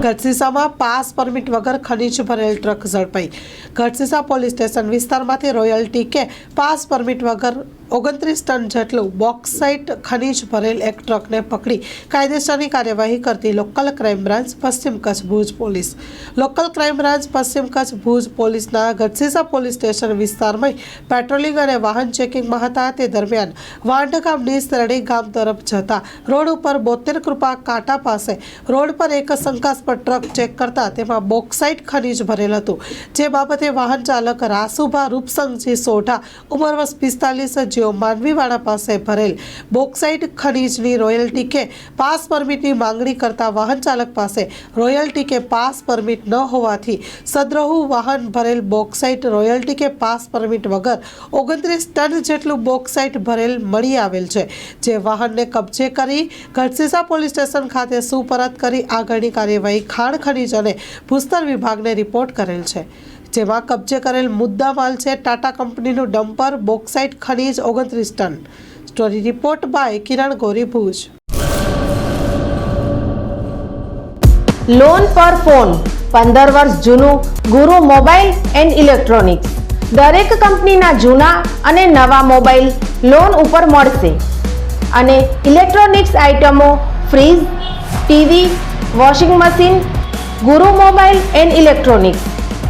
ગઢસીસામાં pass permit વગર ખનીજ ભરેલ ટ્રક ઝડપાઈ. ગઢસીસા પોલીસ સ્ટેશન વિસ્તારમાંથી રોયલ્ટી કે પાસ પરમિટ વગર ઓગણત્રીસ ટન જેટલું બોક્સાઇટ ખનીજ ભરેલ એક ટ્રકને પકડી કાયદેસરની કાર્યવાહી કરતી local crime branch Paschim Kutch Bhuj police. Local crime branch Paschim Kutch Bhuj પોલીસના ગઢસીસા પોલીસ સ્ટેશન વિસ્તારમાં પેટ્રોલિંગ અને વાહન ચેકિંગમાં હતા તે દરમિયાન વાંઢ ગામની ગામ તરફ જતા રોડ ઉપર બોતેર કૃપા કાંટા પાસે રોડ પર એક શંકાસ્પદ ટ્રક ચેક કરતા તેમાં બોક્સાઇટ ખનીજ ભરેલ હતું. જે બાબતે વાહન ચાલક રાસુભા રૂપસંગજી સોઢા, ઉંમર વર્ષ પિસ્તાલીસ જેઓ માનવીવાળા પાસે ભરેલ બોક્સાઇટ ખનીજની રોયલ્ટી કે પાસ પરમિટની માંગણી કરતા વાહન ચાલક પાસે રોયલ્ટી કે પાસ પરમિટ ન હોવાથી સદ્રહુ વાહન ભરેલ બોક્સાઇટ રોયલ્ટી કે પાસ પરમિટ વગર ઓગણત્રીસ ટન જેટલું બોક્સાઇટ ભરેલ મળી આવેલ છે. જે વાહનને કબજે કરી ગઢસીસા પોલીસ સ્ટેશન ખાતે સુપરત કરી આગળની કાર્યવાહી ખાણ ખનીજ અને ભૂસ્તર વિભાગને રિપોર્ટ કરેલ છે. જેમાં કબજે કરેલ મુદ્દામાલ છે ટાટા કંપનીનું ડમ્પર, બોક્સાઇટ, ખનીજ ઓગણત્રીસ ton. Story report by Kiran Gori Bhuj. Loan પર ફોન પંદર વર્ષ જૂનું ગુરુ મોબાઈલ એન્ડ ઇલેક્ટ્રોનિક્સ. દરેક કંપનીના જૂના અને નવા મોબાઈલ લોન ઉપર મળશે. અને ઇલેક્ટ્રોનિક્સ આઇટમો fridge, TV, washing machine, Guru mobile and electronics.